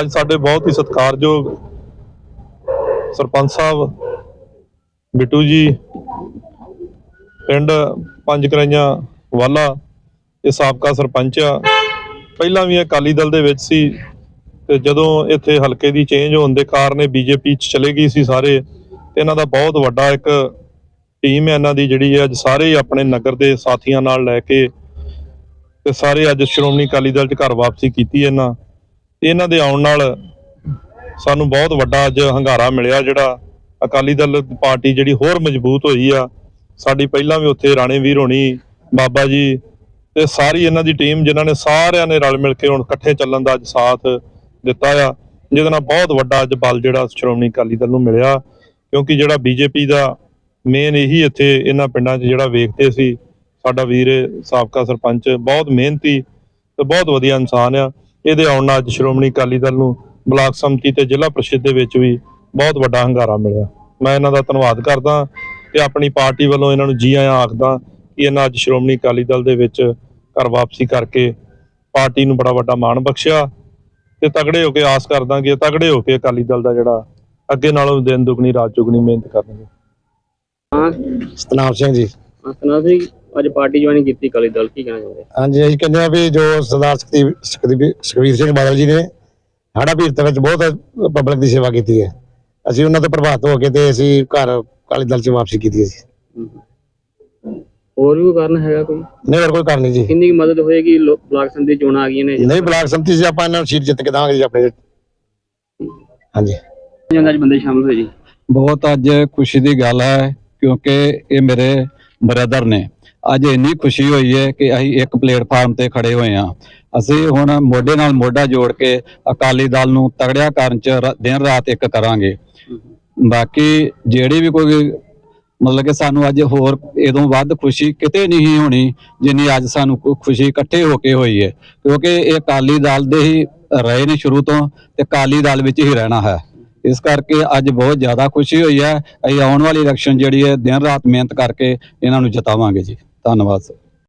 ਅੱਜ ਸਾਡੇ ਬਹੁਤ ਹੀ ਸਤਿਕਾਰਯੋਗ ਸਰਪੰਚ ਸਾਹਿਬ, ਬਿੱਟੂ ਜੀ, ਪਿੰਡ ਪੰਜ ਕਰਾਈਆਂ ਵਾਲਾ, ਇਹ ਸਾਬਕਾ ਸਰਪੰਚ ਆ। ਪਹਿਲਾਂ ਵੀ ਅਕਾਲੀ ਦਲ ਦੇ ਵਿੱਚ ਸੀ ਤੇ ਜਦੋਂ ਇੱਥੇ ਹਲਕੇ ਦੀ ਚੇਂਜ ਹੋਣ ਦੇ ਕਾਰਨ ਇਹ ਬੀਜੇਪੀ ਚ ਚਲੇ ਗਈ ਸੀ ਸਾਰੇ, ਤੇ ਇਹਨਾਂ ਦਾ ਬਹੁਤ ਵੱਡਾ ਇੱਕ ਟੀਮ ਹੈ ਇਹਨਾਂ ਦੀ ਜਿਹੜੀ ਹੈ ਅੱਜ ਸਾਰੇ ਆਪਣੇ ਨਗਰ ਦੇ ਸਾਥੀਆਂ ਨਾਲ ਲੈ ਕੇ ਤੇ ਸਾਰੇ ਅੱਜ ਸ਼੍ਰੋਮਣੀ ਅਕਾਲੀ ਦਲ ਚ ਘਰ ਵਾਪਸੀ ਕੀਤੀ ਇਹਨਾਂ। ਇਹਨਾਂ ਦੇ ਆਉਣ ਨਾਲ ਸਾਨੂੰ ਬਹੁਤ ਵੱਡਾ ਅੱਜ ਹੰਗਾਰਾ ਮਿਲਿਆ ਜਿਹੜਾ ਅਕਾਲੀ ਦਲ ਪਾਰਟੀ ਜਿਹੜੀ ਹੋਰ ਮਜ਼ਬੂਤ ਹੋਈ ਆ। ਸਾਡੀ ਪਹਿਲਾਂ ਵੀ ਉੱਥੇ ਰਾਣੇ ਵੀਰ ਹੋਣੀ, ਬਾਬਾ ਜੀ ਤੇ ਸਾਰੀ ਇਹਨਾਂ ਦੀ ਟੀਮ ਜਿਨ੍ਹਾਂ ਨੇ ਸਾਰਿਆਂ ਨੇ ਰਲ ਮਿਲ ਕੇ ਹੁਣ ਇਕੱਠੇ ਚੱਲਣ ਦਾ ਅੱਜ ਸਾਥ ਦਿੱਤਾ ਆ। ਜਿਹਦੇ ਨਾਲ ਬਹੁਤ ਵੱਡਾ ਅੱਜ ਬਲ ਜਿਹੜਾ ਸ਼੍ਰੋਮਣੀ ਅਕਾਲੀ ਦਲ ਨੂੰ ਮਿਲਿਆ। ਕਿਉਂਕਿ ਜਿਹੜਾ ਬੀਜੇਪੀ ਦਾ ਮੇਨ ਇਹੀ ਇੱਥੇ ਇਹਨਾਂ ਪਿੰਡਾਂ 'ਚ ਜਿਹੜਾ ਵੇਖਦੇ ਸੀ, ਸਾਡਾ ਵੀਰ ਸਾਬਕਾ ਸਰਪੰਚ, ਬਹੁਤ ਮਿਹਨਤੀ ਤੇ ਬਹੁਤ ਵਧੀਆ ਇਨਸਾਨ ਆ। ਇਹਦੇ ਆਉਣ ਨਾਲ ਅੱਜ ਸ਼੍ਰੋਮਣੀ ਅਕਾਲੀ ਦਲ ਨੂੰ ਬਲਾਕ ਸੰਮਤੀ ਤੇ ਜ਼ਿਲ੍ਹਾ ਪ੍ਰੀਸ਼ਦ ਦੇ ਵਿੱਚ ਵੀ ਬਹੁਤ ਵੱਡਾ ਹੰਗਾਰਾ ਮਿਲਿਆ। ਮੈਂ ਇਹਨਾਂ ਦਾ ਧੰਨਵਾਦ ਕਰਦਾ ਤੇ ਆਪਣੀ ਪਾਰਟੀ ਵੱਲੋਂ ਇਹਨਾਂ ਨੂੰ ਜੀ ਆਇਆਂ ਆਖਦਾ ਕਿ ਇਹਨਾਂ ਅੱਜ ਸ਼੍ਰੋਮਣੀ ਅਕਾਲੀ ਦਲ ਦੇ ਵਿੱਚ ਘਰ ਵਾਪਸੀ ਕਰਕੇ ਪਾਰਟੀ ਨੂੰ ਬੜਾ ਵੱਡਾ ਮਾਣ ਬਖਸ਼ਿਆ ਤੇ ਤਗੜੇ ਹੋ ਕੇ ਆਸ ਕਰਦਾ ਕਿ ਤਗੜੇ ਹੋ ਕੇ ਅਕਾਲੀ ਦਲ ਦਾ ਜਿਹੜਾ ਅੱਗੇ ਨਾਲੋਂ ਦਿਨ ਦੁਗਣੀ ਰਾਤ ਚੁਗਣੀ ਮਿਹਨਤ ਕਰਨਗੇ। ਹਾਂ। ਸਤਨਾਮ ਸਿੰਘ ਜੀ। ਸਤਨਾਮ ਸਿੰਘ ਅੱਜ ਪਾਰਟੀ ਜੁਆਇਨ ਕੀਤੀ ਅਕਾਲੀ ਦਲ ਕੀ ਕਹਿਣਾ ਚਾਹੁੰਦੇ ਹਾਂਜੀ ਅਸੀਂ ਕਹਿੰਦੇ ਆ ਵੀ ਜੋ ਸਰਦਾਰ ਸੁਖਬੀਰ ਸਿੰਘ ਬਾਦਲ ਜੀ ਨੇ ਸਾਡਾ ਭੀਰਤ ਵਿੱਚ ਬਹੁਤ ਪਬਲਿਕ ਦੀ ਸੇਵਾ ਕੀਤੀ ਹੈ। ਅਸੀਂ ਉਹਨਾਂ ਤੋਂ ਪ੍ਰਭਾਵਿਤ ਹੋ ਕੇ ਤੇ ਅਸੀਂ ਘਰ ਅਕਾਲੀ ਦਲ ਚ ਵਾਪਸੀ ਕੀਤੀ ਹੈ ਜੀ। ਹੋਰ ਵੀ ਕੋਈ ਕਾਰਨ ਹੈਗਾ ਕੋਈ? ਨਹੀਂ ਹੋਰ ਕੋਈ ਕਾਰਨ ਨਹੀਂ ਜੀ। ਕਿੰਨੀ ਕੁ ਮਦਦ ਹੋਏਗੀ? ਬਲਾਕ ਸੰਧੀ ਚੋਣਾਂ ਆ ਗਈਆਂ ਨੇ ਨਹੀਂ ਬਲਾਕ ਸੰਮਤੀ ਸੀ ਆਪਾਂ ਇਹਨਾਂ ਨੂੰ ਸੀਟ ਜਿੱਤ ਕੇ ਦਾਂਗੇ ਜੀ ਆਪਣੇ। ਹਾਂਜੀ। ਅੱਜ ਬੰਦੇ ਸ਼ਾਮਲ ਹੋਏ ਜੀ? ਬਹੁਤ ਅੱਜ ਖੁਸ਼ੀ ਦੀ ਗੱਲ ਹੈ ਕਿਉਂਕਿ ਇਹ ਮੇਰੇ ਬ੍ਰਦਰ ਨੇ। ਅੱਜ ਇੰਨੀ ਖੁਸ਼ੀ ਹੋਈ ਹੈ ਕਿ ਅਸੀਂ ਇੱਕ ਪਲੇਟਫਾਰਮ ਤੇ ਖੜੇ ਹੋਏ ਹਾਂ ਅਸੀਂ ਹੁਣ ਮੋਢੇ ਨਾਲ ਮੋਢਾ ਜੋੜ ਕੇ ਅਕਾਲੀ ਦਲ ਨੂੰ ਤਗੜਿਆ ਕਰਨ ਚ ਦਿਨ ਰਾਤ ਇੱਕ ਕਰਾਂਗੇ। ਬਾਕੀ ਜਿਹੜੀ ਵੀ ਕੋਈ ਮਤਲਬ ਕਿ ਸਾਨੂੰ ਅੱਜ ਹੋਰ ਇਦੋਂ ਵੱਧ ਖੁਸ਼ੀ ਕਿਤੇ ਨਹੀਂ ਹੋਣੀ, ਜਿੰਨੀ ਅੱਜ ਸਾਨੂੰ ਖੁਸ਼ੀ ਇਕੱਠੇ ਹੋ ਕੇ ਹੋਈ ਹੈ ਕਿਉਂਕਿ ਇਹ ਅਕਾਲੀ ਦਲ ਦੇ ਹੀ ਰਹੇ ਨੇ ਸ਼ੁਰੂ ਤੋਂ ਤੇ ਅਕਾਲੀ ਦਲ ਵਿੱਚ ਹੀ ਰਹਿਣਾ ਹੈ। ਇਸ ਕਰਕੇ ਅੱਜ ਬਹੁਤ ਜ਼ਿਆਦਾ ਖੁਸ਼ੀ ਹੋਈ ਹੈ। ਅਸੀਂ ਆਉਣ ਵਾਲੀ ਇਲੈਕਸ਼ਨ ਜਿਹੜੀ ਹੈ, ਦਿਨ ਰਾਤ ਮਿਹਨਤ ਕਰਕੇ ਇਹਨਾਂ ਨੂੰ ਜਿਤਾਵਾਂਗੇ ਜੀ। ਧੰਨਵਾਦ ਸਰ।